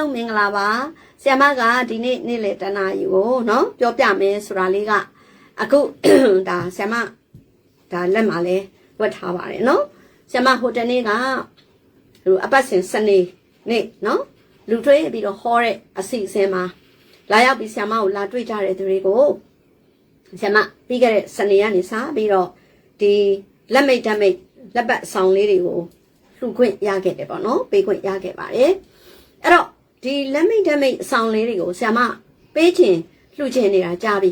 လုံးမင်္ဂလာပါဆ iam မကဒီနေ့နေ့လေတနာယူကိုเนาะပြောပြမယ်ဆိုတာလေးကအခု ဒါဆ iam မဒါလက်မှာလဲဝတ်ထားပါတယ်เนาะဆ iam မဟိုတနေ့ကလူအပတ်စဉ်စနေနေ့เนาะလူထွေးပြီးတော့ဟောတဲ့အစီအစဉ်မှာလာရောက်ပြီးဆ iam မကိုလာတွေ့ကြတဲ့သူတွေကိုဆ iam မပြီးခဲ့တဲ့စနေကနေစပြီးတော့ဒီလက်မိတ်တက်မိတ်လက်ပတ်ဆောင်လေးတွေကိုလှူခွင့်ရခဲ့တယ်ပေါ့နော်ပေးခွင့်ရခဲ့ပါတယ်အဲ့တော့ ဒီလက်မိတ်တက်မိတ်အဆောင်လေးတွေကိုဆ iam မပေးခြင်းလှူခြင်းနေတာကြားပြီ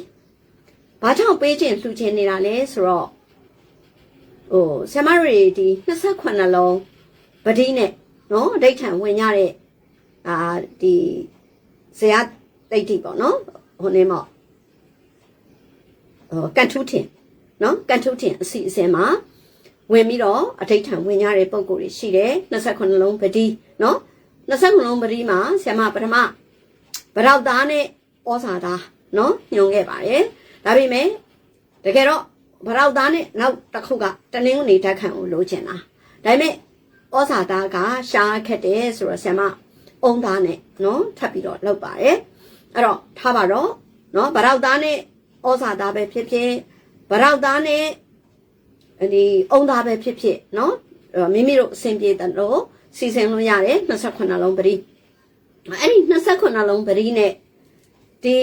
ဘာကြောင့်ပေးခြင်းလှူခြင်းနေတာလဲဆိုတော့ဟိုဆ iam မတွေဒီ28လုံးပတိနဲ့နော်အဋိဋ္ဌံဝင်ရတဲ့အာဒီဇေယတိတ်တိပေါ့နော်ဟိုနေမော့ဟိုကန်ထူးထင်နော်ကန်ထူးထင်အစီအစဉ်မှာဝင်ပြီးတော့အဋိဋ္ဌံဝင်ရတဲ့ပုံကိုယ်တွေရှိတယ်28လုံးပတိနော် 29လုံးပတိမှာဆ iam မပထမဗရောက်သားနဲ့ဩဇာသားနော်ညွန်ခဲ့ပါတယ်ဒါပေမဲ့တကယ်တော့ဗရောက်သားနဲ့နောက်တစ်ခုကတနင်္ဂနွေဓာတ်ခံကိုလိုချင်တာဒါပေမဲ့ဩဇာသားကရှားခက်တယ်ဆိုတော့ဆ iam မအုံသားနဲ့နော်ထပ်ပြီးတော့လောက်ပါတယ်အဲ့တော့ထားပါတော့နော်ဗရောက်သားနဲ့ဩဇာသားပဲဖြစ်ဖြစ်ဗရောက်သားနဲ့ဒီအုံသားပဲဖြစ်ဖြစ်နော်အဲ့မိမိတို့အစဉ်ပြေတယ်လို့ စီစဉ်လို့ရတယ်28လုံးပရိအဲ့ဒီ28လုံးပရိနဲ့ဒီ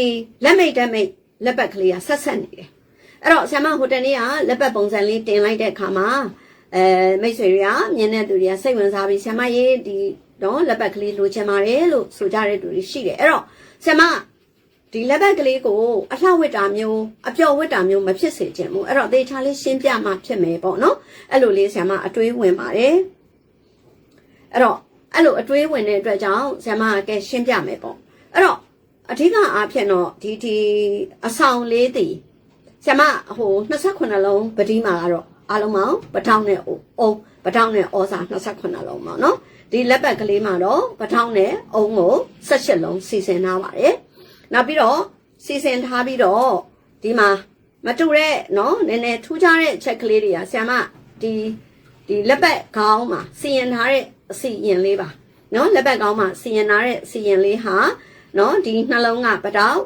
လက်မိတ်တက်မိတ်လက်ပတ်ကလေးကဆက်ဆက်နေတယ်အဲ့တော့ဆ iam မဟိုတနေ့ကလက်ပတ်ပုံစံလေးတင်လိုက်တဲ့အခါမှာအဲမိတ်ဆွေတွေကမြင်တဲ့သူတွေကစိတ်ဝင်စားပြီးဆ iam မရေးဒီတော့လက်ပတ်ကလေးလိုချင်ပါတယ်လို့ဆိုကြတဲ့သူတွေရှိတယ်အဲ့တော့ဆ iam မဒီလက်ပတ်ကလေးကိုအလှဝတ်တာမျိုးအပျော်ဝတ်တာမျိုးမဖြစ်စေချင်ဘူးအဲ့တော့သေချာလေးရှင်းပြမှဖြစ်မယ်ပေါ့နော်အဲ့လိုလေးဆ iam မအတွေးဝင်ပါတယ် အဲ့တော့အဲ့လိုအတွေးဝင်တဲ့အတွက်ကြောင့်ဆရာမကရှင်းပြမယ်ပေါ့အဲ့တော့အဓိကအားဖြင့်တော့ဒီဒီအဆောင်လေးတည်ဆရာမဟို28လုံးပတိမာကတော့အားလုံးပေါင်းပထောင်းနဲ့အုံပထောင်းနဲ့ဩစာ28လုံးပေါ့နော်ဒီလက်ပတ်ကလေးမှာတော့ပထောင်းနဲ့အုံကို18လုံးစီစဉ်ထားပါတယ်နောက်ပြီးတော့စီစဉ်ထားပြီးတော့ဒီမှာမတူတဲ့နော်နည်းနည်းထူးခြားတဲ့အချက်ကလေးတွေကဆရာမဒီဒီလက်ပတ်ခေါင်းမှာစီရင်ထားတဲ့ အစီရင်လေးပါနော်လက်ပတ်ကောင်းမှာစီရင်လာတဲ့စီရင်လေးဟာနော်ဒီနှလုံးကပတောက်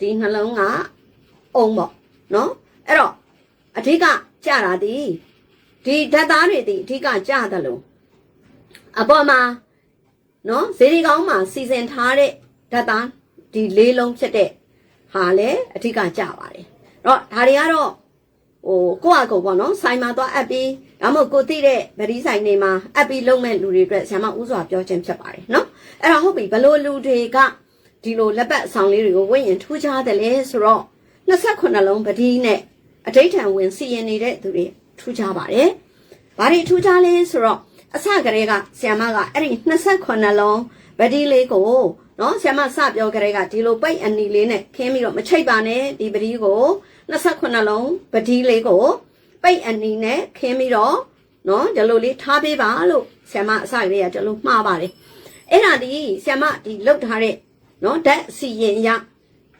ဒီနှလုံးကအုံပေါ့နော်အဲ့တော့အဓိကကြတာဒီဒီဓာတ်သားတွေဒီအဓိကကြတယ်လို့အပေါ်မှာနော်ဇေဒီကောင်းမှာစီစဉ်ထားတဲ့ဓာတ်သားဒီလေးလုံးဖြစ်တဲ့ဟာလည်းအဓိကကြပါတယ်အဲ့တော့ဒါတွေကတော့ဟိုကိုယ့်အကုတ်ပေါ့နော်ဆိုင်မှာသွားအပ်ပြီး ဒါမှမဟုတ်ကိုသိတဲ့ဗတိဆိုင်တွေမှာအပ်ပြီးလုံးမဲ့လူတွေအတွက်ဆရာမဥစွာပြောခြင်းဖြစ်ပါတယ်နော်။အဲ့တော့ဟုတ်ပြီဘလို့လူတွေကဒီလိုလက်ပတ်ဆောင်လေးတွေကိုဝင့်ရင်ထူးခြားတယ်လေဆိုတော့28လုံးပတိနဲ့အဋိဋ္ဌံဝင်စီရင်နေတဲ့သူတွေထူးခြားပါတယ်။ဘာတွေထူးခြားလဲဆိုတော့အစကတည်းကဆီယမကအဲ့ဒီ28လုံးဗတိလေးကိုနော်ဆီယမစပြောကြတဲ့ကဒီလိုပိတ်အနီလေးနဲ့ခင်းပြီးတော့မချိတ်ပါနဲ့ဒီပတိကို28လုံးပတိလေးကို ပိတ်အနီနဲ့ခင်းပြီးတော့နော်ဒီလိုလေးထားပေးပါလို့ဆီယမအစကတည်းကဒီလိုမှားပါတယ်အဲ့ဒါဒီဆီယမဒီလောက်ထားတဲ့နော်ဓာတ်စီရင်ရ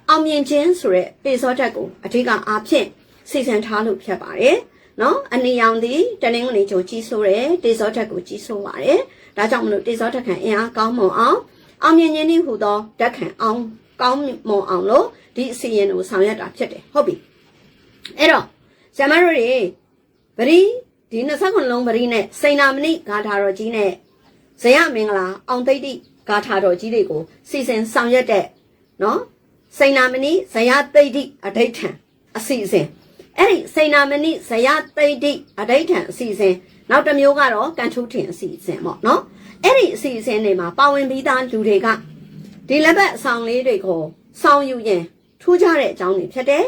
အောင်မြင်ခြင်းဆိုတဲ့ပေစောဓာတ်ကိုအထက်ကအားဖြင့်စီစဉ်ထားလို့ဖြစ်ပါတယ်နော်အနေရောင်သည်တနင်္ဂနွေချိုကြီးဆိုးတယ်တေဇောဓာတ်ကိုကြီးဆိုးပါတယ်ဒါကြောင့်မလို့တေဇောဓာတ်ခံအင်အားကောင်းမွန်အောင်အောင်မြင်ခြင်းနည်းဟူသောဓာတ်ခံအောင်ကောင်းမွန်အောင်လို့ဒီအစီရင်ကိုဆောင်ရွက်တာဖြစ်တယ်ဟုတ်ပြီအဲ့တော့ ဇမတို့တွေဗရီဒီ29လုံးဗရီနဲ့စိန်နာမဏိဂါထာတော်ကြီးနဲ့ဇယမင်္ဂလာအောင်သိတိဂါထာတော်ကြီးတွေကိုစီစဉ်ဆောင်ရွက်တဲ့နော်စိန်နာမဏိဇယသိတိအဋိဋ္ဌံအစီအစဉ်အဲ့ဒီစိန်နာမဏိဇယသိတိအဋိဋ္ဌံအစီအစဉ်နောက်တစ်မျိုးကတော့ကန်ထုထင်အစီအစဉ်ပေါ့နော်အဲ့ဒီအစီအစဉ်တွေမှာပါဝင်ပြီးသားလူတွေကဒီလက်ပတ်အဆောင်လေးတွေကိုစောင်းယူရင်ထူးခြားတဲ့အကြောင်းတွေဖြစ်တယ်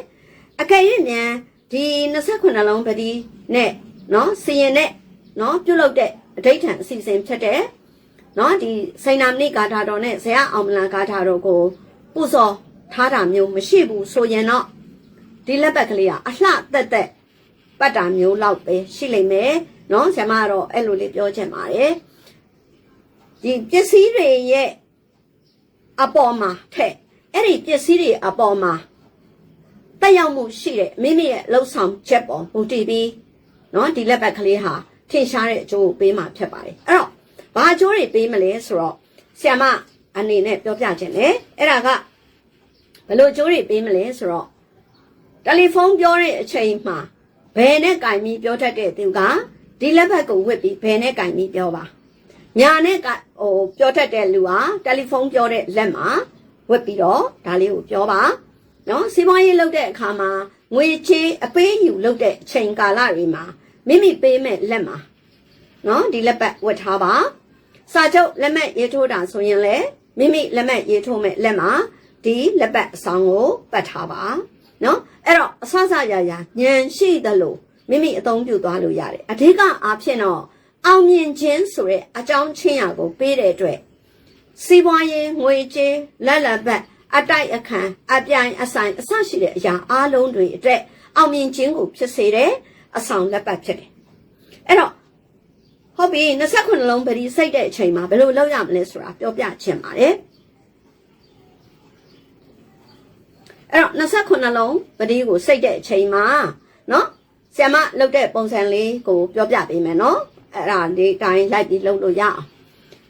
အကယ်၍မြန် ဒီ28လုံးပတိနဲ့နော်စီရင်နဲ့နော်ပြုတ်လုတဲ့အဋိဋ္ဌံအစီအစဉ်ဖြစ်တယ်နော်ဒီစိန်နာမဏိဂါထာတော်နဲ့ဇယအောင်မလန်ဂါထာတော်ကိုပူဇော်ထားတာမျိုးမရှိဘူးဆိုရင်တော့ဒီလက်ပတ်ကလေးကအလှသက်သက်ပတ်တာမျိုးလောက်ပဲရှိလိမ့်မယ်နော်ဆရာမကတော့အဲ့လိုလေးပြောချင်ပါတယ်ဒီပစ္စည်းတွေရဲ့အပေါ်မှာထက်အဲ့ဒီပစ္စည်းတွေအပေါ်မှာ တက်ရောက်မှုရှိတဲ့မိမိရဲ့လှုပ်ဆောင်ချက်ပေါ်မူတည်ပြီးနော်ဒီလက်ပတ်ကလေးဟာထင်ရှားတဲ့အကျိုးကိုပေးမှာဖြစ်ပါတယ်အဲ့တော့ဘာအကျိုးတွေပေးမလဲဆိုတော့ဆရာမအနေနဲ့ပြောပြခြင်းလေအဲ့ဒါကဘယ်လိုကြိုးတွေပေးမလဲဆိုတော့တယ်လီဖုန်းပြောတဲ့အချိန်မှာဘယ်နဲ့ကင်ပြီးပြောတတ်တဲ့သူကဒီလက်ဘက်ကိုဝစ်ပြီးဘယ်နဲ့ကင်ပြီးပြောပါညာနဲ့ကဟိုပြောတတ်တဲ့လူဟာတယ်လီဖုန်းပြောတဲ့လက်မှာဝစ်ပြီးတော့ဒါလေးကိုပြောပါ နော်စီးပွားရေးလုပ်တဲ့အခါမှာငွေချေးအပေးယူလုပ်တဲ့အချိန်ကာလတွေမှာမိမိပေးမဲ့လက်မှာနော်ဒီလက်ပတ်ဝတ်ထားပါစာချုပ်လက်မှတ်ရေးထိုးတာဆိုရင်လည်းမိမိလက်မှတ်ရေးထိုးမဲ့လက်မှာဒီလက်ပတ်အဆောင်ကိုပတ်ထားပါနော်အဲ့တော့အဆဆရရညံရှိသလိုမိမိအသုံးပြုသွားလို့ရတယ်အဓိကအားဖြင့်တော့အောင်မြင်ခြင်းဆိုတဲ့အကြောင်းချင်းရာကိုပေးတဲ့အတွက်စီးပွားရေးငွေကြေးလက်လက်ပတ် အတိုက်အခံအပြိုင်အဆိုင်အဆရှိတဲ့အရာအလုံးတွေအတွက်အောင်မြင်ခြင်းကိုဖြစ်စေတယ်အဆောင်လက်ပတ်ဖြစ်တယ်အဲ့တော့ဟုတ်ပြီ29လုံးပရိစိတ်တဲ့အချိန်မှာဘယ်လိုလုပ်ရမလဲဆိုတာပြောပြချင်ပါတယ်အဲ့တော့29လုံးပရိကိုစိတ်တဲ့အချိန်မှာနော်ဆ iam လုတ်တဲ့ပုံစံလေးကိုပြောပြပေးမယ်နော်အဲ့ဒါလေးတိုင်းလိုက်ပြီးလုပ်လို့ရအောင်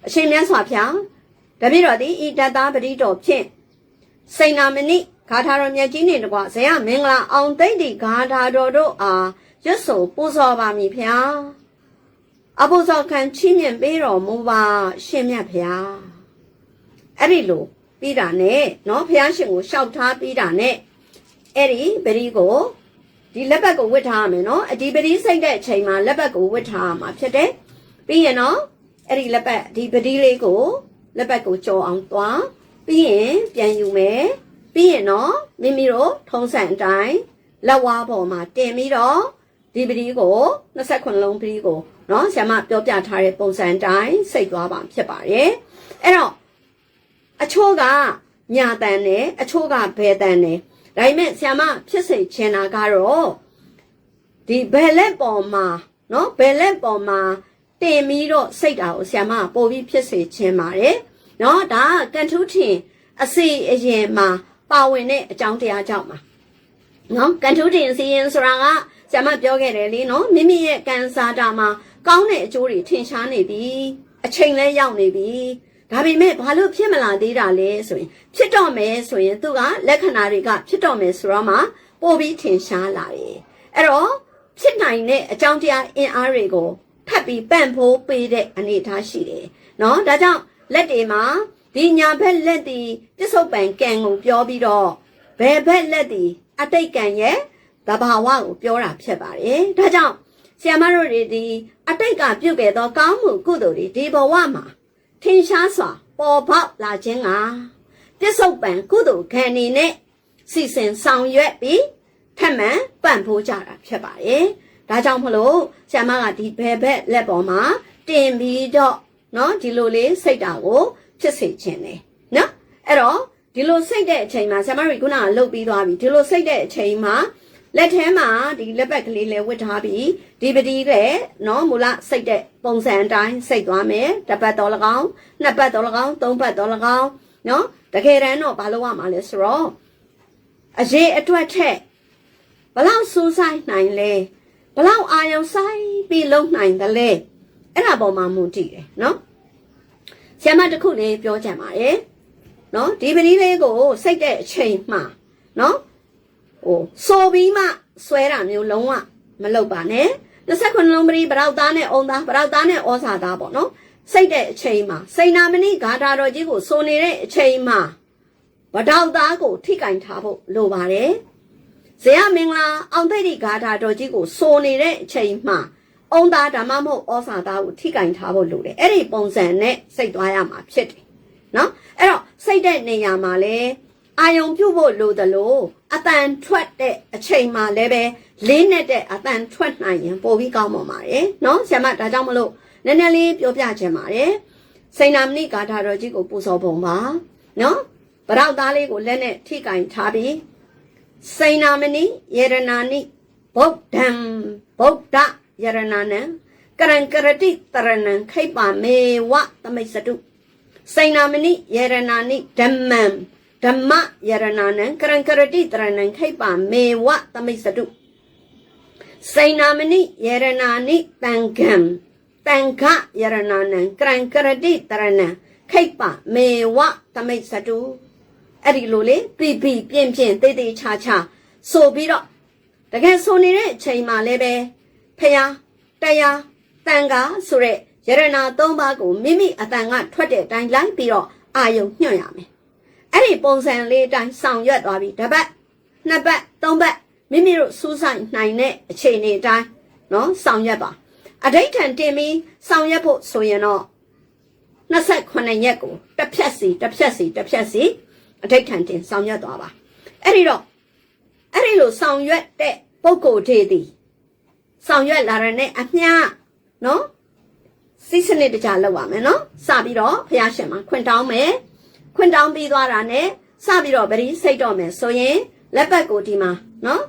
အချိန်များစွာဖျားဒါပြတော့ဒီဤတတပရိတော်ဖြင့် စိန်နာမဏိဂါထာတော်မြတ်ကြီးနေတကွဇေယမင်္ဂလာအောင်သိမ့်ဒီဂါထာတော်တို့အားရွတ်ဆိုပူဇော်ပါမည်ဖျားအဘုဇောခံချီးမြှင့်ပေးတော်မူပါရှင်မြတ်ဖျားအဲ့ဒီလိုပြီးတာနဲ့เนาะဖျားရှင်ကိုရှောက်ထားပြီးတာနဲ့အဲ့ဒီပရိကိုဒီလက်ပတ်ကိုဝတ်ထားရမယ်เนาะအဒီပရိစိတ်တဲ့အချိန်မှာလက်ပတ်ကိုဝတ်ထားရမှာဖြစ်တယ်ပြီးရင်เนาะအဲ့ဒီလက်ပတ်ဒီပရိလေးကိုလက်ပတ်ကိုကြော်အောင်သွား ပြီးရင်ပြန်ယူမယ်ပြီးရင်တော့မိမိတို့ထုံးစံအတိုင်းလက်ဝါးပေါ်မှာတင်ပြီးတော့ဒီပတိကို29လုံးပတိကိုเนาะဆရာမပြောပြထားတဲ့ပုံစံအတိုင်းစိတ်သွားပါဖြစ်ပါတယ်အဲ့တော့အချို့ကညာတန်နဲ့အချို့ကဘယ်တန်နဲ့ဒါပေမဲ့ဆရာမဖြစ်စေချင်တာကတော့ဒီဘယ်လက်ပေါ်မှာเนาะဘယ်လက်ပေါ်မှာတင်ပြီးတော့စိတ်တာကိုဆရာမပို့ပြီးဖြစ်စေချင်ပါတယ် နော်ဒါကန်ထူးထင်အစီအရင်မှာပါဝင်တဲ့အကြောင်းတရားကြောင့်ပါနော်ကန်ထူးထင်အစီရင်ဆိုတာကဆရာမပြောခဲ့တယ်လေနော်မိမိရဲ့ကန်စာတာမှာကောင်းတဲ့အကျိုးတွေထင်ရှားနေပြီအချိန်လဲရောက်နေပြီဒါပေမဲ့ဘာလို့ဖြစ်မလာသေးတာလဲဆိုရင်ဖြစ်တော့မယ်ဆိုရင်သူကလက္ခဏာတွေကဖြစ်တော့မယ်ဆိုတော့မှပိုပြီးထင်ရှားလာတယ်အဲ့တော့ဖြစ်နိုင်တဲ့အကြောင်းတရားအင်အားတွေကိုထပ်ပြီးပန့်ဖို့ပေးတဲ့အနေအထားရှိတယ်နော်ဒါကြောင့် လက်တွေမှာဒီညာဘက်လက်ဒီပစ္စုပန်ကံကိုပြောပြီးတော့ဘယ်ဘက်လက်ဒီအတိတ်ကံရဲ့သဘာဝကိုပြောတာဖြစ်ပါတယ်။ဒါကြောင့်ဆရာမတို့တွေဒီအတိတ်ကပြုတ်ခဲ့သောကောင်းမှုကုသိုလ်တွေဒီဘဝမှာထင်ရှားစွာပေါ်ပေါက်လာခြင်းကပစ္စုပန်ကုသိုလ်ခံနေနဲ့စီစဉ်ဆောင်ရွက်ပြီးထပ်မံပံ့ပိုးကြတာဖြစ်ပါတယ်။ဒါကြောင့်မလို့ဆရာမကဒီဘယ်ဘက်လက်ပေါ်မှာတင်ပြီးတော့ နော်ဒီလိုလေးစိတ်တာကိုဖြစ်စေခြင်းတယ်နော်အဲ့တော့ဒီလိုစိတ်တဲ့အချိန်မှာဆမရီကုနာကလှုပ်ပြီးသွားပြီဒီလိုစိတ်တဲ့အချိန်မှာလက်ထဲမှာဒီလက်ပတ်ကလေးလဲဝတ်ထားပြီးဒီပတိကနော်မူလစိတ်တဲ့ပုံစံအတိုင်းစိတ်သွားမယ်တစ်ပတ်တော်၎င်းနှစ်ပတ်တော်၎င်းသုံးပတ်တော်၎င်းနော်တကယ်တမ်းတော့ဘာလို့ရမှာလဲဆိုတော့အရေးအတွက်ထက်ဘလောက်စိုးဆိုင်နိုင်လဲဘလောက်အာယုံဆိုင်ပြီးလုံနိုင်တယ်လဲ အဲ့ဒါပေါ်မှာမူတည်တယ်နော်ဆရာမတစ်ခုလေးပြောကြပါတယ်နော်ဒီပတိလေးကိုစိတ်တဲ့အချိန်မှနော်ဟိုစိုးပြီးမှဆွဲတာမျိုးလုံးဝမလုပ်ပါနဲ့29လုံးပတိပရောက်သားနဲ့အုံသားပရောက်သားနဲ့ဩစာသားပေါ့နော်စိတ်တဲ့အချိန်မှာစိန်နာမဏိဂါထာတော်ကြီးကိုစိုးနေတဲ့အချိန်မှာဗဒေါက်သားကိုထိကင်ထားဖို့လိုပါတယ်ဇေယမင်္ဂလာအောင်သိတိဂါထာတော်ကြီးကိုစိုးနေတဲ့အချိန်မှာ အုံသားဓမ္မမဟုတ်ဩစာသားကိုထိကင်ထားဖို့လိုတယ်အဲ့ဒီပုံစံနဲ့စိတ်သွားရမှာဖြစ်တယ်နော်အဲ့တော့စိတ်တဲ့နေရာမှာလဲအာယုံပြုတ်ဖို့လိုသလိုအတန်ထွက်တဲ့အချိန်မှာလည်းပဲလေးနဲ့တဲ့အတန်ထွက်နိုင်ရင်ပိုပြီးကောင်းပါပါတယ်နော်ဆရာမဒါကြောင့်မလို့နည်းနည်းလေးပြောပြချင်ပါတယ်စိန်နာမဏိဂါထာတော်ကြီးကိုပူဇော်ပုံပါနော်ဗရောက်သားလေးကိုလက်နဲ့ထိကင်ထားပြီးစိန်နာမဏိယေရနာနိဗုဒ္ဓံဗုဒ္ဓ ယရဏနံကရံကရတိတရဏံခိပ္ပမေဝသမိတ်စတုစိန်နာမဏိယရဏာနိဓမ္မံဓမ္မယရဏနံကရံကရတိတရဏံခိပ္ပမေဝသမိတ်စတုစိန်နာမဏိယရဏာနိတံဃံတံဃယရဏနံကရံကရတိတရဏံခိတ်ပမေဝတမိတ်စတုအဲ့ဒီလိုလေပြပြပြင်းပြင်းတေးသေးချာချာဆိုပြီးတော့တကယ်ဆိုနေတဲ့အချိန်မှာလည်းပဲ ဖះတရားတန်ကားဆိုတဲ့ယရနာ၃ပါးကိုမိမိအတန်ကထွက်တဲ့အတိုင်းလိုက်ပြီးတော့အာယုံညွှန်ရမယ်အဲ့ဒီပုံစံလေးအတိုင်းဆောင်ရွက်သွားပြီးတစ်ပတ်နှစ်ပတ်သုံးပတ်မိမိတို့စူးစိုက်နိုင်တဲ့အခြေအနေအတိုင်းနော်ဆောင်ရွက်ပါအဋိဋ္ဌံတင်ပြီးဆောင်ရွက်ဖို့ဆိုရင်တော့28ရက်ကိုတစ်ဖြတ်စီတစ်ဖြတ်စီတစ်ဖြတ်စီအဋိဋ္ဌံတင်ဆောင်ရွက်သွားပါအဲ့ဒီတော့အဲ့ဒီလိုဆောင်ရွက်တဲ့ပုဂ္ဂိုလ်တွေသည် ဆောင်ရွက်လာတဲ့နဲ့အမျှနော်စိတ်စနစ်တကြလောက်ပါမယ်နော်စပြီးတော့ဖះရှင်မှာခွင့်တောင်းမယ်ခွင့်တောင်းပြီးသွားတာနဲ့စပြီးတော့ဗတိစိတ်တော့မယ်ဆိုရင်လက်ပတ်ကိုဒီမှာနော်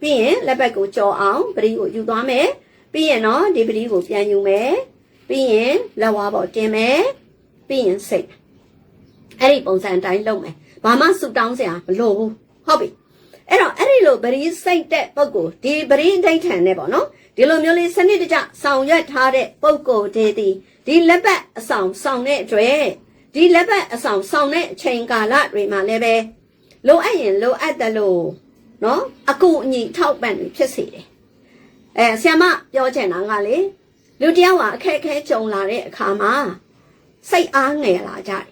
ပြီးရင်လက်ပတ်ကိုကြော်အောင်ပရိကိုယူသွားမယ်ပြီးရင်တော့ဒီပရိကိုပြန်ယူမယ်ပြီးရင်လက်ဝါးပေါ်တင်မယ်ပြီးရင်စိတ်အဲ့ဒီပုံစံအတိုင်းလုပ်မယ်ဘာမှဆူတောင်းစရာမလိုဘူးဟုတ်ပြီ အဲ့တော့အဲ့ဒီလိုပရိစိတ်တဲ့ပုံကိုဒီပရိဒိဋ္ဌံနဲ့ပေါ့နော်ဒီလိုမျိုးလေးစနစ်တကျဆောင်ရွက်ထားတဲ့ပုံကိုတည်းဒီဒီလက်ပတ်အဆောင်ဆောင်တဲ့အတွက်ဒီလက်ပတ်အဆောင်ဆောင်တဲ့အချိန်ကာလတွေမှာလည်းပဲလိုအပ်ရင်လိုအပ်တယ်လို့နော်အကူအညီထောက်ပံ့တွေဖြစ်စေတယ်အဲဆ iam မပြောချင်တာကလေလူတယောက်ဟာအခက်အခဲကြုံလာတဲ့အခါမှာစိတ်အားငယ်လာကြတယ်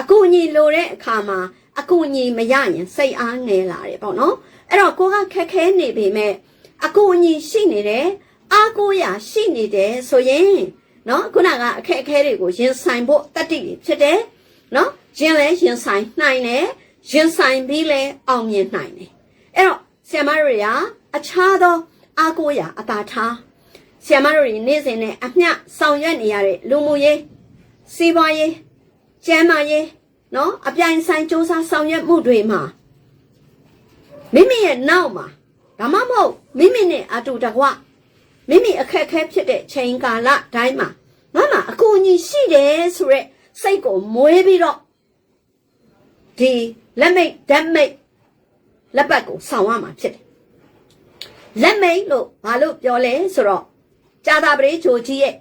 အကူအညီလိုတဲ့အခါမှာ အကူအညီမရရင်စိတ်အားငယ်လာတယ်ပေါ့နော်အဲ့တော့ကိုကခက်ခဲနေပေမဲ့အကူအညီရှိနေတယ်အားကိုးရာရှိနေတယ်ဆိုရင်နော်ခုနကအခက်အခဲတွေကိုရင်ဆိုင်ဖို့တတိဖြစ်တယ်နော်ရင်လဲရင်ဆိုင်နိုင်တယ်ရင်ဆိုင်ပြီးလဲအောင်မြင်နိုင်တယ်အဲ့တော့ဆ iam မတို့ရာအခြားသောအားကိုးရာအတာထားဆ iam မတို့တွေနေ့စဉ်နဲ့အမျှဆောင်ရွက်နေရတဲ့လူမှုရေးစီးပွားရေးကျန်းမာရေး နော်အပြိုင်ဆိုင်စ조사ဆောင်ရွက်မှုတွေမှာမိမိရဲ့နောက်မှာဒါမှမဟုတ်မိမိနဲ့အတူတကွမိမိအခက်အခဲဖြစ်တဲ့ချိန်ကာလတိုင်းမှာငါမှအကူအညီရှိတယ်ဆိုရက်စိတ်ကိုမွေးပြီးတော့ဒီလက်မိတ်ဓာတ်မိတ်လက်ပတ်ကိုဆောင်ရမှာဖြစ်တယ်လက်မိတ်လို့ဘာလို့ပြောလဲဆိုတော့ကြာတာပရိချိုကြီးရဲ့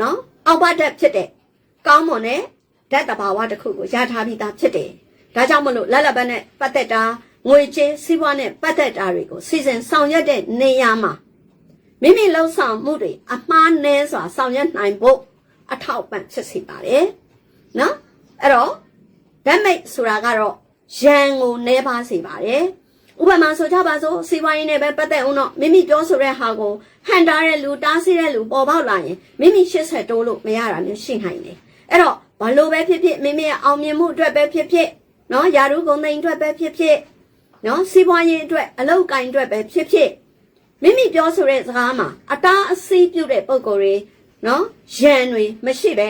နော်အောက်ဘတ်ဓာတ်ဖြစ်တဲ့ကောင်းမွန်တဲ့ ဓာတ်တဘာဝတစ်ခုကိုရထားပြီးသားဖြစ်တယ်ဒါကြောင့်မလို့လက်လက်ပတ်နဲ့ပတ်သက်တာငွေချင်းစီးပွားနဲ့ပတ်သက်တာတွေကိုစီစဉ်ဆောင်ရွက်တဲ့နေရာမှာမိမိလှုပ်ဆောင်မှုတွေအမှားနည်းစွာဆောင်ရွက်နိုင်ဖို့အထောက်ပံ့ဖြစ်စေပါတယ်နော်အဲ့တော့ဓာတ်မိတ်ဆိုတာကတော့ရန်ကိုနှဲပါစေပါတယ်ဥပမာဆိုကြပါစို့စီးပွားရေးနဲ့ပဲပတ်သက်အောင်တော့မိမိပြောဆိုတဲ့ဟာကိုဟန်တားတဲ့လူတားဆီးတဲ့လူပေါ်ပေါက်လာရင်မိမိ80တိုးလို့မရတာမျိုးရှိနိုင်တယ်အဲ့တော့ ဘာလို့ပဲဖြစ်ဖြစ်မိမိရဲ့အောင်မြင်မှုအတွက်ပဲဖြစ်ဖြစ်နော်ယာရုဂုံသိန်းအတွက်ပဲဖြစ်ဖြစ်နော်စီးပွားရေးအတွက်အလုပ်ကိုင်အတွက်ပဲဖြစ်ဖြစ်မိမိပြောဆိုတဲ့စကားမှာအတားအဆီးပြုတ်တဲ့ပုံကိုယ်တွေနော်ရန်တွေမရှိပဲ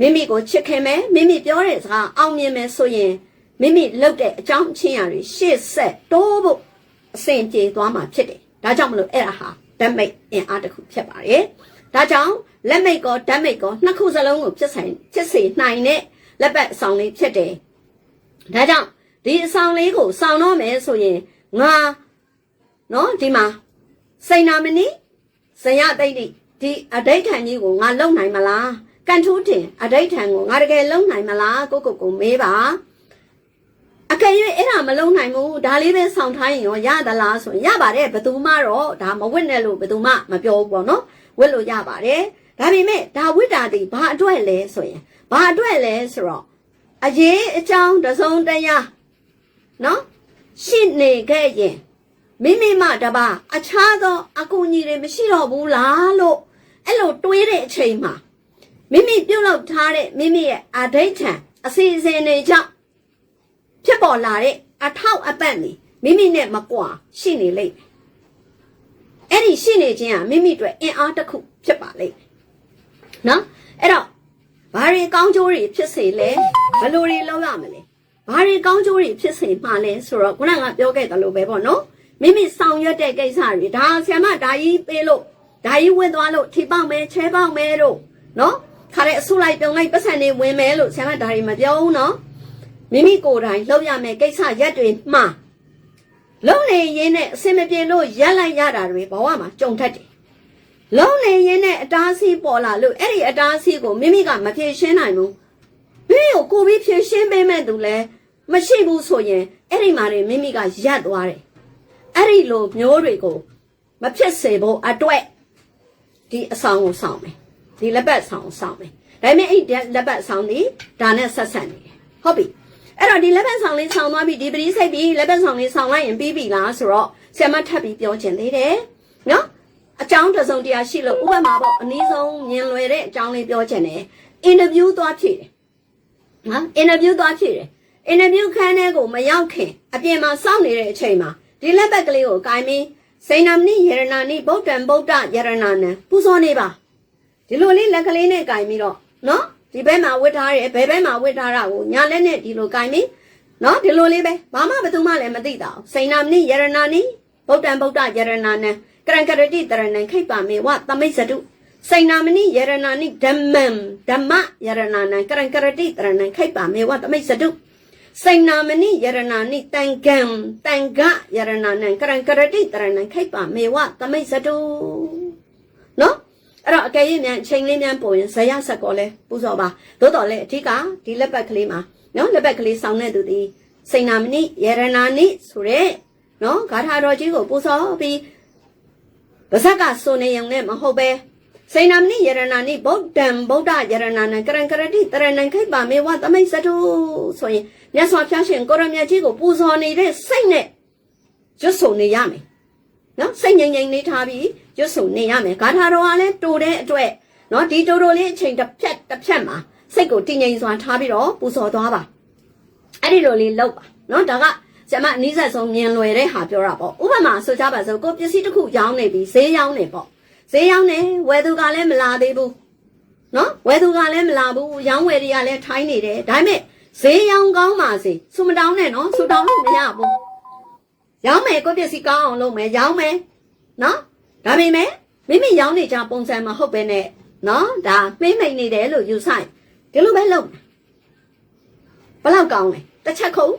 မိမိကိုချစ်ခင်မယ်မိမိပြောတဲ့စကားအောင်မြင်မယ်ဆိုရင်မိမိလုပ်တဲ့အကြောင်းချင်းရာတွေရှေ့ဆက်တိုးဖို့အဆင်ပြေသွားမှာဖြစ်တယ်ဒါကြောင့်မလို့အဲ့ဒါဟာဓာတ်မိတ်အင်အားတစ်ခုဖြစ်ပါတယ်ဒါကြောင့် လက်မိတ်ကောဓာတ်မိတ်ကောနှစ်ခုစလုံးကိုဖြစ်ဆိုင်ဖြစ်စေနိုင်တဲ့လက်ပတ်အဆောင်လေးဖြစ်တယ်ဒါကြောင့်ဒီအဆောင်လေးကိုစောင်းတော့မယ်ဆိုရင်ငါနော်ဒီမှာစိန်နာမနီဇယတိတ်တိဒီအဋိဋ္ဌံကြီးကိုငါလုံနိုင်မလားကန်ထူးတင်အဋိဋ္ဌံကိုငါတကယ်လုံနိုင်မလားကိုကိုကိုမေးပါအကယ်၍အဲ့ဒါမလုံနိုင်ဘူးဒါလေးပဲစောင့်ထားရင်ရောရသလားဆိုရင်ရပါတယ်ဘယ်သူမှတော့ဒါမဝစ်နဲ့လို့ဘယ်သူမှမပြောဘူးပေါ့နော်ဝစ်လို့ရပါတယ် ဒါပေမဲ့ဒါဝိတာတိဘာအတွက်လဲဆိုရင်ဘာအတွက်လဲဆိုတော့အရေးအကြောင်းတစ်စုံတရာနော်ရှင်းနေခဲ့ရင်မိမိမှတပါအခြားသောအကူအညီတွေမရှိတော့ဘူးလားလို့အဲ့လိုတွေးတဲ့အချိန်မှာမိမိပြုတ်လောက်ထားတဲ့မိမိရဲ့အဋိဋ္ဌံအစီအစဉ်တွေကြောင့်ဖြစ်ပေါ်လာတဲ့အထောက်အပံ့တွေမိမိနဲ့မကွာရှိနေလိမ့်မယ်အဲ့ဒီရှိနေခြင်းဟာမိမိအတွက်အင်အားတစ်ခုဖြစ်ပါလိမ့်မယ် နော်အဲ့တော့ဘာတွေကောင်းကျိုးတွေဖြစ်စေလဲဘယ်လိုတွေလုပ်ရမလဲဘာတွေကောင်းကျိုးတွေဖြစ်စေမှလဲဆိုတော့ခုနကပြောခဲ့တယ်လို့ပဲပေါ့နော်မိမိဆောင်ရွက်တဲ့ကိစ္စတွေဒါဆ iam မဒါကြီးပေးလို့ဒါကြီးဝင်သွားလို့ထိပေါက်မယ်ချဲပေါက်မယ်လို့နော်ခါတဲ့အဆုလိုက်ပြုံလိုက်ပတ်စံနေဝင်မယ်လို့ဆ iam မဒါတွေမပြောဘူးနော်မိမိကိုယ်တိုင်လုပ်ရမယ်ကိစ္စရက်တွေမှာလုံနေရင်းနဲ့အစင်မပြေလို့ရက်လိုက်ရတာတွေဘဝမှာကြုံတတ်တယ် လုံးနေရင်နဲ့အတားအဆီးပေါ်လာလို့အဲ့ဒီအတားအဆီးကိုမိမိကမဖြေရှင်းနိုင်ဘူးမိမိကိုကိုပြီးဖြေရှင်းပေးမဲ့သူလဲမရှိဘူးဆိုရင်အဲ့ဒီမှာနေမိမိကရပ်သွားတယ်အဲ့ဒီလိုမျိုးတွေကိုမဖြစ်စေဖို့အတွက်ဒီအဆောင်ကိုဆောင်မယ်ဒီလက်ပတ်ဆောင်ကိုဆောင်မယ်ဒါပေမဲ့အဲ့ဒီလက်ပတ်ဆောင်ဒီဒါနဲ့ဆက်ဆက်နေတယ်ဟုတ်ပြီအဲ့တော့ဒီလက်ပတ်ဆောင်လေးဆောင်သွားပြီဒီပရိစိတ်ပြီလက်ပတ်ဆောင်လေးဆောင်လိုက်ရင်ပြီးပြီလားဆိုတော့ဆရာမထပ်ပြီးပြောချင်သေးတယ်နော် အကြောင်းတစ်စုံတရာရှိလို့ဥပမာပေါ့အနည်းဆုံးမြင်လွယ်တဲ့အကြောင်းလေးပြောချင်တယ်အင်တာဗျူးသွားဖြေတယ်နော်အင်တာဗျူးသွားဖြေတယ်အင်တာဗျူးခန်းထဲကိုမရောက်ခင်အပြင်မှာစောင့်နေတဲ့အချိန်မှာဒီလက်ဘက်ကလေးကိုကိုင်းပြီးစိန်နာမဏိယရဏနိဗုဒ္ဓံဗုဒ္ဓယရဏနံပူဇော်နေပါဒီလိုလေးလက်ကလေးနဲ့ကိုင်းပြီးတော့နော်ဒီဘက်မှာဝတ်ထားတယ်ဘယ်ဘက်မှာဝတ်ထားတာကိုညာလက်နဲ့ဒီလိုကိုင်းပြီးနော်ဒီလိုလေးပဲဘာမှဘယ်သူမှလည်းမသိတာစိန်နာမဏိယရဏနိဗုဒ္ဓံဗုဒ္ဓယရဏနံ ကရံကရတိတရဏံခိပ္ပါမေဝသမိတ်စတုစိဏမဏိယရဏာနိဓမ္မံဓမ္မယရဏာနံကရံကရတိတရဏံခိပ္ပါမေဝသမိတ်စတုစိဏမဏိယရဏာနိတံကံတံကယရဏာနံကရံကရတိတရဏံခိပ္ပါမေဝသမိတ်စတုနော်အဲ့တော့အကယ်၍မြန်အချိန်လေးမြန်ပို့ရင်ဇယဆက်ကောလဲပူဇော်ပါသို့တော်လည်းအဓိကဒီလက်ပတ်ကလေးမှာနော်လက်ပတ်ကလေးဆောင်းတဲ့သူဒီစိဏမဏိယရဏာနိဆိုတဲ့နော်ဂါထာတော်ကြီးကိုပူဇော်ပြီး ပါဇက်ကဆိုနေရုံနဲ့မဟုတ်ပဲစိဏမဏိယရဏာနိဗုဒ္ဓံဗုဒ္ဓယရဏာနံကရံကရတိတရဏံခိပ္ပါမေဝသမိတ်စတုဆိုရင်မြတ်စွာဘုရားရှင်ကိုရမြတ်ကြီးကိုပူဇော်နေတဲ့စိတ်နဲ့ရွတ်ဆိုနေရမယ်နော်စိတ်ငြိမ်ငြိမ်နေထားပြီးရွတ်ဆိုနေရမယ်ဂါထာတော်ကလည်းတူတဲ့အတွက်နော်ဒီတူတူလေးအချိန်တစ်ဖြတ်တစ်ဖြတ်မှာစိတ်ကိုတည်ငြိမ်စွာထားပြီးတော့ပူဇော်သွားပါအဲ့ဒီလိုလေးလုပ်ပါနော်ဒါက ကျမအနည်းဆက်ဆုံးမြင်လွယ်တဲ့ဟာပြောတာပေါ့ဥပမာဆိုကြပါစို့ကိုပစ္စည်းတစ်ခုရောင်းနေပြီဈေးရောင်းနေပေါ့ဈေးရောင်းနေဝယ်သူကလည်းမလာသေးဘူးနော်ဝယ်သူကလည်းမလာဘူးရောင်းဝယ်တွေကလည်းထိုင်းနေတယ်ဒါပေမဲ့ဈေးရောင်းကောင်းပါစေစူမတောင်းနဲ့နော်စူတောင်းလို့မရဘူးရောင်းမယ်ကိုပစ္စည်းကောင်းအောင်လုပ်မယ်ရောင်းမယ်နော်ဒါပေမဲ့မိမိရောင်းနေကြပုံစံမဟုတ်ပဲနဲ့နော်ဒါမိမ့်မိန်နေတယ်လို့ယူဆိုင်ဒီလိုပဲလုပ်ဘယ်လောက်ကောင်းလဲတစ်ချက်ခုတ်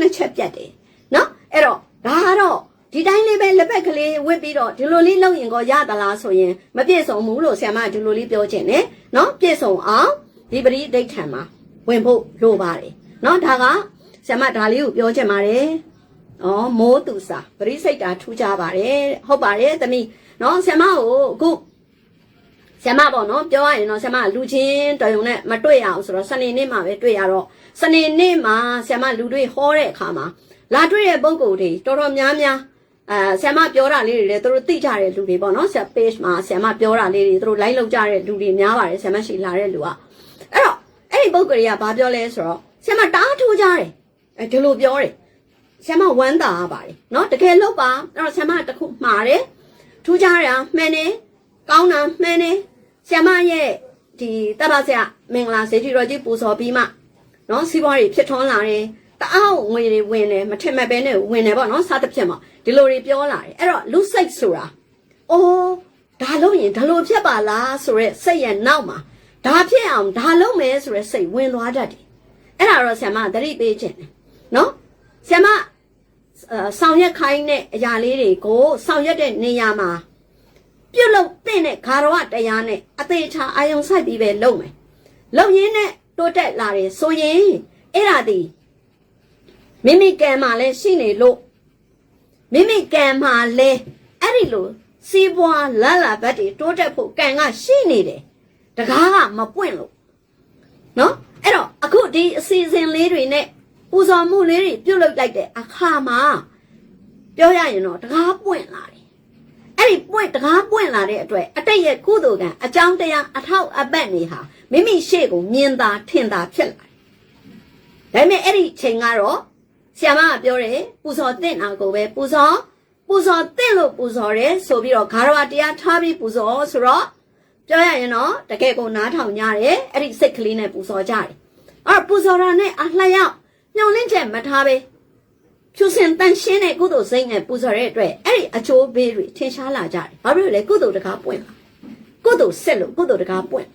နှစ်ချက်ပြတ်တယ်နော်အဲ့တော့ဒါကတော့ဒီတိုင်းလေးပဲလက်ဘက်ကလေးဝစ်ပြီးတော့ဒီလိုလေးလုပ်ရင်ကိုရသလားဆိုရင်မပြည့်စုံဘူးလို့ဆရာမကဒီလိုလေးပြောချင်တယ်နော်ပြည့်စုံအောင်ဒီပရိဒိဋ္ဌံမှာဝင်ဖို့လိုပါတယ်နော်ဒါကဆရာမဒါလေးကိုပြောချင်ပါတယ်ဩမိုးသူစာပရိစိတ်တာထူးကြပါတယ်ဟုတ်ပါတယ်သမီးနော်ဆရာမကိုအခု ဆရာမပေါ့နော်ပြောရရင်တော့ဆရာမလူချင်းတော်ရုံနဲ့မတွေ့ရအောင်ဆိုတော့စနေနေ့မှာပဲတွေ့ရတော့စနေနေ့မှာဆရာမလူတွေဟောတဲ့အခါမှာလာတွေ့တဲ့ပုံကိုယ်တွေတော်တော်များများအဲဆရာမပြောတာလေးတွေလည်းသူတို့သိကြတဲ့လူတွေပေါ့နော်ဆရာ page မှာဆရာမပြောတာလေးတွေသူတို့ live လုပ်ကြတဲ့လူတွေများပါတယ်ဆရာမရှိလာတဲ့လူကအဲ့တော့အဲ့ဒီပုံကိုယ်တွေကဘာပြောလဲဆိုတော့ဆရာမတားထိုးကြတယ်အဲဒီလိုပြောတယ်ဆရာမဝမ်းသာပါတယ်နော်တကယ်လို့ပါအဲ့တော့ဆရာမတခုမှားတယ်ထူးကြတာမှန်တယ် ကောင်းတာမှန်တယ်ဆရာမရဲ့ဒီတပ်ပါဆရာမင်္ဂလာစေတီတော်ကြီးပူဇော်ပြီးမှနော်စီးပွားတွေဖြစ်ထွန်းလာတယ်တအားငွေတွေဝင်တယ်မထင်မဲ့ပဲနဲ့ဝင်တယ်ပေါ့နော်စားတစ်ဖြက်မှာဒီလိုတွေပြောလာတယ်အဲ့တော့လူစိတ်ဆိုတာအော်ဒါလို့ရင်ဒါလို့ဖြစ်ပါလားဆိုရက်စိတ်ရဲ့နောက်မှာဒါဖြစ်အောင်ဒါလုပ်မယ်ဆိုရက်စိတ်ဝင်သွားတတ်တယ်အဲ့ဒါတော့ဆရာမသတိပေးခြင်းတယ်နော်ဆရာမဆောင်ရက်ခိုင်းတဲ့အရာလေးတွေကိုဆောင်ရက်တဲ့နေရာမှာ ပြုတ်လို့တဲ့နဲ့ဂါရဝတရားနဲ့အသေးချာအာယုံဆိုင်ပြီးပဲလုပ်မယ်လုပ်ရင်းနဲ့တိုးတက်လာတယ်ဆိုရင်အဲ့ဒါဒီမိမိကံမှာလဲရှိနေလို့မိမိကံမှာလဲအဲ့ဒီလိုစီးပွားလာလာဘက်တွေတိုးတက်ဖို့ကံကရှိနေတယ်တကားကမပွင့်လို့နော်အဲ့တော့အခုဒီအစီအစဉ်လေးတွေနဲ့ပူဇော်မှုလေးတွေပြုတ်လုလိုက်တဲ့အခါမှာပြောရရင်တော့တကားပွင့်လာတယ် အဲ့ဒီပွင့်တကားပွင့်လာတဲ့အတွက်အတိတ်ရဲ့ကုသိုလ်ကံအကြောင်းတရားအထောက်အပံ့နေဟာမိမိရှေ့ကိုမြင်သာထင်သာဖြစ်လာတယ်ဒါပေမဲ့အဲ့ဒီချိန်ကတော့ဆရာမကပြောတယ်ပူဇော်တဲ့နာကိုပဲပူဇော်ပူဇော်တဲ့လို့ပူဇော်တယ်ဆိုပြီးတော့ဂါရဝတရားထားပြီးပူဇော်ဆိုတော့ပြောရရင်တော့တကယ်ကိုနားထောင်ကြတယ်အဲ့ဒီစိတ်ကလေးနဲ့ပူဇော်ကြတယ်အဲ့ပူဇော်တာနဲ့အလှရောက်ညှောင်းလင့်ချက်မထားပဲ ဖြူစင်တန်ရှင်းတဲ့ကုသိုလ်စိတ်နဲ့ပူဇော်တဲ့အတွက်အဲ့ဒီအချိုးဘေးတွေထင်ရှားလာကြတယ်ဘာဖြစ်လို့လဲကုသိုလ်တကားပွင့်လာကုသိုလ်ဆက်လို့ကုသိုလ်တကားပွင့်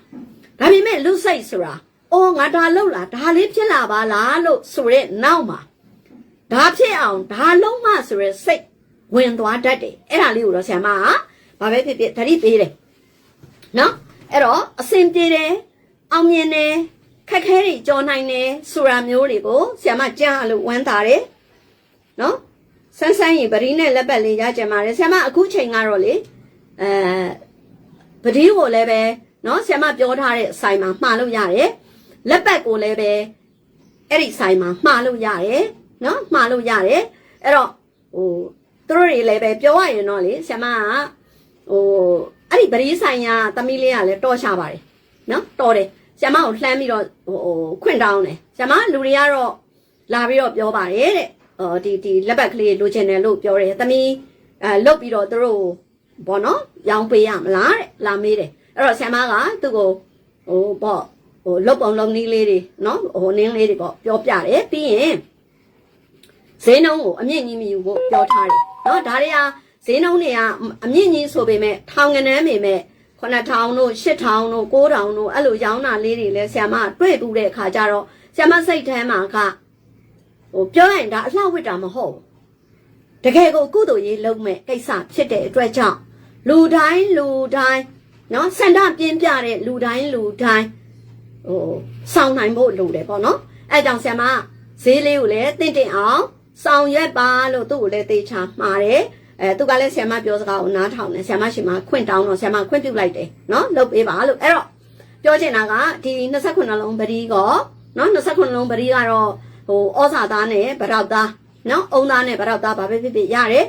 ဒါပေမဲ့လူစိတ်ဆိုတာအော်ငါဒါလောက်လာဒါလေးဖြစ်လာပါလားလို့ဆိုရဲနောက်မှာဒါဖြစ်အောင်ဒါလုံးမဆိုရဲစိတ်ဝင်သွားတတ်တယ်အဲ့ဒါလေးကိုတော့ဆရာမကဘာပဲဖြစ်ဖြစ်သတိပေးတယ်နော်အဲ့တော့အစင်ပြေတယ်အောင်မြင်တယ်ခက်ခဲတွေကြော်နိုင်တယ်ဆိုတာမျိုးတွေကိုဆ iam ကြားလို့ဝမ်းသာတယ် နော်ဆန်းဆန်းရင်ပရီးနဲ့လက်ပတ်လေးရကြမှာတယ်ဆ iam အခုချိန်ကတော့လေအဲပရီးကိုလည်းပဲနော်ဆ iam ပြောထားတဲ့အဆိုင်မှာမှားလို့ရတယ်လက်ပတ်ကိုလည်းပဲအဲ့ဒီဆိုင်မှာမှားလို့ရတယ်နော်မှားလို့ရတယ်အဲ့တော့ဟိုသူတို့တွေလည်းပဲပြောရရင်တော့လေဆ iam ကဟိုအဲ့ဒီပရီးဆိုင်ကသမီးလေးကလည်းတော်ရှာပါတယ်နော်တော်တယ်ဆ iam ကိုလှမ်းပြီးတော့ဟိုခွင့်တောင်းတယ်ဆ iam လူတွေကတော့လာပြီးတော့ပြောပါတယ်တဲ့ဟို ဒီဒီလက်ပတ်ကလေးလိုချင်တယ်လို့ပြောတယ်သမီးအဲလုတ်ပြီးတော့သူတို့ဘောနော်ရောင်းပေးရမလားတဲ့လာမေးတယ်အဲ့တော့ဆ iam ကသူ့ကိုဟိုပေါ့ဟိုလုတ်ပုံလုံးနည်းလေးတွေနော်ဟိုနင်းလေးတွေပေါ့ပြောပြတယ်ပြီးရင်ဈေးနှုန်းကိုအမြင့်ကြီးမယူဖို့ပြောထားတယ်နော်ဒါတွေဟာဈေးနှုန်းတွေကအမြင့်ကြီးဆိုပေမဲ့ထောင်ငန်းနှမ်းပေမဲ့9000တို့8000တို့9000တို့အဲ့လိုရောင်းတာလေးတွေလဲဆ iam တွေ့ဘူးတဲ့အခါကျတော့ဆ iam စိတ်ထဲမှာက ဟိုပြောရင်ဒါအလှဝတ်တာမဟုတ်ဘူးတကယ်ကိုကုသိုလ်ရေးလုပ်မဲ့ကိစ္စဖြစ်တဲ့အတွက်ကြောင့်လူတိုင်းလူတိုင်းနော်စန္ဒပြင်းပြတဲ့လူတိုင်းလူတိုင်းဟိုစောင်းနိုင်ဖို့လိုတယ်ပေါ့နော်အဲကြောင့်ဆ iam ဈေးလေးကိုလည်းတင့်တင့်အောင်ဆောင်ရွက်ပါလို့သူ့ကိုလည်းတေချာမှားတယ်အဲသူကလည်းဆ iam ပြောစကားကိုနားထောင်တယ်ဆ iam ရှင်မခွင့်တောင်းတော့ဆ iam ခွင့်ပြုလိုက်တယ်နော်လုပ်ပေးပါလို့အဲ့တော့ပြောချင်တာကဒီ29လုံးပရီးကောနော်29လုံးပရီးကတော့ ဟိုဩဇာသားနဲ့ဗရောက်သားနော်အုံသားနဲ့ဗရောက်သားဘာပဲဖြစ်ဖြစ်ရတယ်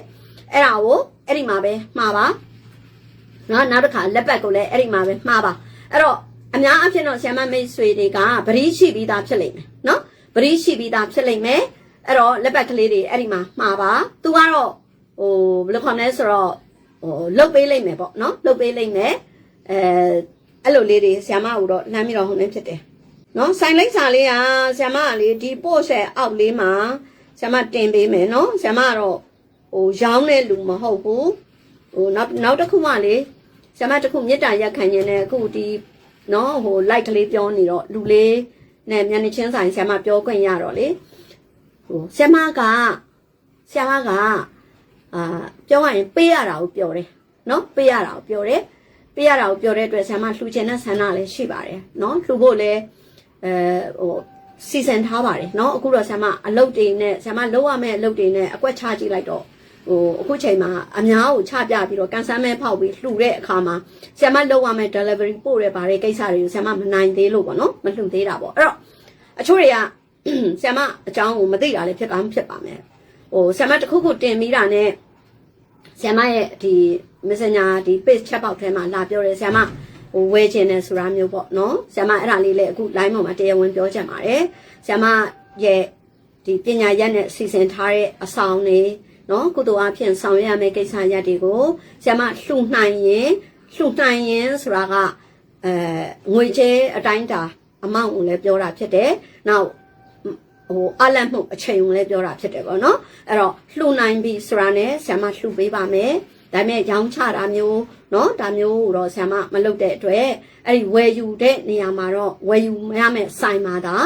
အဲ့ဒါကိုအဲ့ဒီမှာပဲမှားပါနော်နောက်တစ်ခါလက်ပတ်ကိုလည်းအဲ့ဒီမှာပဲမှားပါအဲ့တော့အများအဖြစ်တော့ဆ iam မိတ်ဆွေတွေကပရီးရှိပြီးသားဖြစ်လိမ့်မယ်နော်ပရီးရှိပြီးသားဖြစ်လိမ့်မယ်အဲ့တော့လက်ပတ်ကလေးတွေအဲ့ဒီမှာမှားပါသူကတော့ဟိုဘယ်လိုခေါ်မလဲဆိုတော့ဟိုလုတ်ပေးလိုက်မယ်ပေါ့နော်လုတ်ပေးလိုက်မယ်အဲအဲ့လိုလေးတွေဆ iam ကိုတော့လမ်းပြီးတော့ဟိုနေဖြစ်တယ် နော်ဆိုင်လိုက်စာလေးကဆ iam ကလေဒီပို့ဆက်အောက်လေးမှာဆ iam တင်ပေးမယ်နော်ဆ iam ကတော့ဟိုရောင်းတဲ့လူမဟုတ်ဘူးဟိုနောက်နောက်တစ်ခုမှလေဆ iam တစ်ခုမေတ္တာရက်ခံရင်လည်းအခုဒီနော်ဟိုလိုက်ကလေးပြောနေတော့လူလေးနဲ့မျက်နှာချင်းဆိုင်ဆ iam ပြောခွင့်ရတော့လေဟိုဆ iam ကဆ iam ကအာပြောရရင်ပေးရတာကိုပြောတယ်နော်ပေးရတာကိုပြောတယ်ပေးရတာကိုပြောတဲ့အတွက်ဆ iam လှူချင်တဲ့ဆန္ဒလည်းရှိပါတယ်နော်လှူဖို့လည်း အဲဟိုစီစဉ်ထားပါတယ်เนาะအခုတော့ဆ iam အလုပ်တွေနဲ့ဆ iam လုံးဝမဲ့အလုပ်တွေနဲ့အကွက်ချကြည့်လိုက်တော့ဟိုအခုချိန်မှာအများကိုချပြပြီးတော့ကန်ဆန်းမဲဖောက်ပြီးလှူတဲ့အခါမှာဆ iam လုံးဝမဲ့ delivery ပို့ရပါတယ်ကိစ္စတွေကိုဆ iam မနိုင်သေးလို့ပေါ့เนาะမလှူသေးတာပေါ့အဲ့တော့အချို့တွေကဆ iam အကြောင်းကိုမသိတာလည်းဖြစ်ကောင်းဖြစ်ပါမယ်ဟိုဆ iam တစ်ခုခုတင်ပြီးတာနဲ့ဆ iam ရဲ့ဒီ messenger ဒီ page chat box ထဲမှာလာပြောတယ်ဆ iam ဟိုဝယ်ခြင်းနဲ့ဆိုတာမျိုးပေါ့နော်ဆ iam အဲ့ဒါလေးလည်းအခု line ပေါ်မှာတရားဝင်ပြောချင်ပါတယ်ဆ iam ရဲ့ဒီပညာရက်နဲ့စီစဉ်ထားတဲ့အဆောင်တွေနော်ကုသိုလ်အဖြစ်ဆောင်ရွက်ရမယ့်ကိစ္စရက်တွေကိုဆ iam လှူနိုင်ရင်လှူနိုင်ရင်ဆိုတာကအဲငွေချေအတိုင်းတာအမောင့်ကိုလည်းပြောတာဖြစ်တယ်နောက်ဟိုအလတ်မှုအချိန်ကိုလည်းပြောတာဖြစ်တယ်ပေါ့နော်အဲ့တော့လှူနိုင်ပြီဆိုတာနဲ့ဆ iam လှူပေးပါမယ်ဒါပေမဲ့ရောင်းချတာမျိုး နော်ဒါမျိုးတော့ဆ iam မမလုပ်တဲ့အတွက်အဲ့ဒီဝယ်ယူတဲ့နေရာမှာတော့ဝယ်ယူရမယ့်ဆိုင်မှာဒါ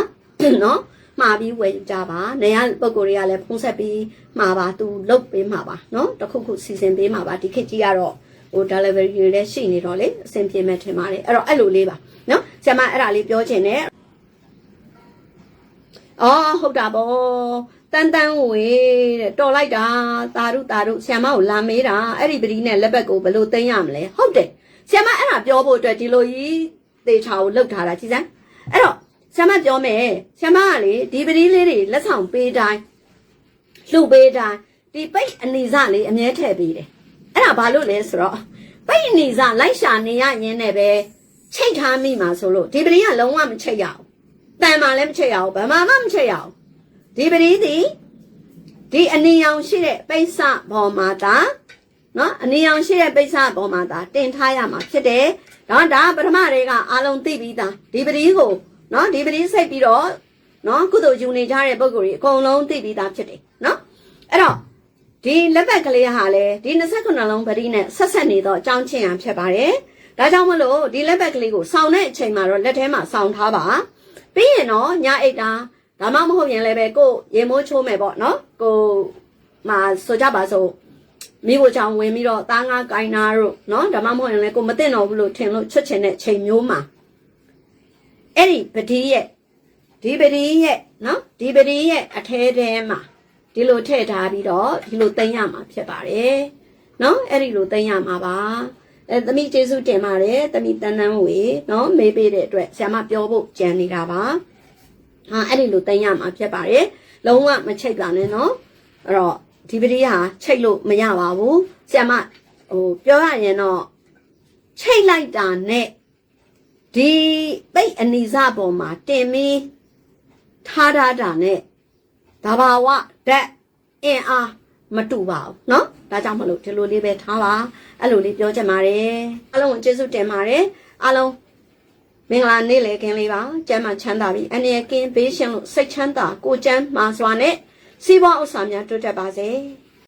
နော်မှာပြီးဝယ်ယူကြပါ။နေရပုံကိုတွေကလည်းဖုံးဆက်ပြီးမှာပါသူလုတ်ပေးမှာပါနော်တခုခုစီစဉ်ပေးမှာပါဒီခေတ်ကြီးကတော့ဟို delivery တွေလည်းရှိနေတော့လေအဆင်ပြေမဲ့ထင်ပါတယ်အဲ့တော့အဲ့လိုလေးပါနော်ဆ iam မအဲ့ဒါလေးပြောချင်တယ်အော်ဟုတ်တာပေါ့ တန်တန်ဝေးတဲ့တော်လိုက်တာတာရုတာရုဆီယမကိုလာမေးတာအဲ့ဒီပတိနဲ့လက်ဘက်ကိုဘယ်လိုသိမ်းရမလဲဟုတ်တယ်ဆီယမအဲ့ဒါပြောဖို့အတွက်ဒီလိုကြီးသေချာကိုလှုပ်ထားတာကြည်စမ်းအဲ့တော့ဆီယမပြောမယ်ဆီယမကလေဒီပတိလေးတွေလက်ဆောင်ပေးတိုင်းလှုပ်ပေးတိုင်းဒီပိတ်အနေစလေးအမြဲထည့်ပေးတယ်အဲ့ဒါဘာလို့လဲဆိုတော့ပိတ်အနေစလိုက်ရှာနေရရင်နဲ့ပဲချိတ်ထားမိမှာဆိုလို့ဒီပတိကလုံးဝမချိတ်ရအောင်တန်မှလည်းမချိတ်ရအောင်ဘာမှမချိတ်ရအောင် ဒီပတိဒီဒီအနေရောင်ရှိတဲ့ပိဿဘောမှာတာနော်အနေရောင်ရှိတဲ့ပိဿဘောမှာတာတင်ထားရမှာဖြစ်တယ်။ဒါဒါပထမတွေကအားလုံးသိပြီးသားဒီပတိကိုနော်ဒီပတိစိတ်ပြီးတော့နော်ကုသိုလ်ယူနေကြတဲ့ပုံကိုယ်ကြီးအကုန်လုံးသိပြီးသားဖြစ်တယ်နော်အဲ့တော့ဒီလက်ပတ်ကလေးဟာလေဒီ29လုံးပတိနဲ့ဆက်ဆက်နေတော့အကြောင်းချင်းရဖြစ်ပါတယ်။ဒါကြောင့်မလို့ဒီလက်ပတ်ကလေးကိုစောင်းတဲ့အချိန်မှာတော့လက်ထဲမှာစောင်းထားပါ။ပြီးရင်တော့ညအိတ်တာ ဒါမှမဟုတ်ရင်လည်းပဲကိုရေမိုးချိုးမယ်ပေါ့နော်ကိုမှာဆိုကြပါစို့မိဖို့ချောင်ဝင်ပြီးတော့သားငါကိုင်းနာတို့နော်ဒါမှမဟုတ်ရင်လည်းကိုမသိတော့ဘူးလို့ထင်လို့ချွတ်ချင်တဲ့ချိန်မျိုးမှာအဲ့ဒီပတိရဲ့ဒီပတိရဲ့နော်ဒီပတိရဲ့အထဲထဲမှာဒီလိုထည့်ထားပြီးတော့ဒီလိုသိမ်းရမှာဖြစ်ပါတယ်နော်အဲ့ဒီလိုသိမ်းရမှာပါအဲသမီးကျေးဇူးတင်ပါတယ်သမီးတန်းတန်းဝေနော်မေးပေးတဲ့အတွက်ဆရာမပြောဖို့ကြံနေတာပါ ဟာအဲ့ဒီလိုသိမ်းရမှာဖြစ်ပါတယ်လုံးဝမချိတ်ပါနဲ့နော်အဲ့တော့ဒီပတိဟာချိတ်လို့မရပါဘူးဆရာမဟိုပြောရရင်တော့ချိတ်လိုက်တာနဲ့ဒီပိတ်အနိစပေါ်မှာတင်ပြီးထားထားတာနဲ့တဘာဝဓာတ်အင်အားမတူပါဘူးเนาะဒါကြောင့်မလို့ဒီလိုလေးပဲထားပါအဲ့လိုလေးပြောချင်ပါတယ်အားလုံးကိုကျေးဇူးတင်ပါတယ်အားလုံး မင်္ဂလာနေ့လေခင်လေးပါကျမ်းမှချမ်းသာပြီးအနေနဲ့ကင်းဘေးရှင်လို့စိတ်ချမ်းသာကိုကျမ်းမာစွာနဲ့စီးပွားဥစ္စာများတိုးတက်ပါစေ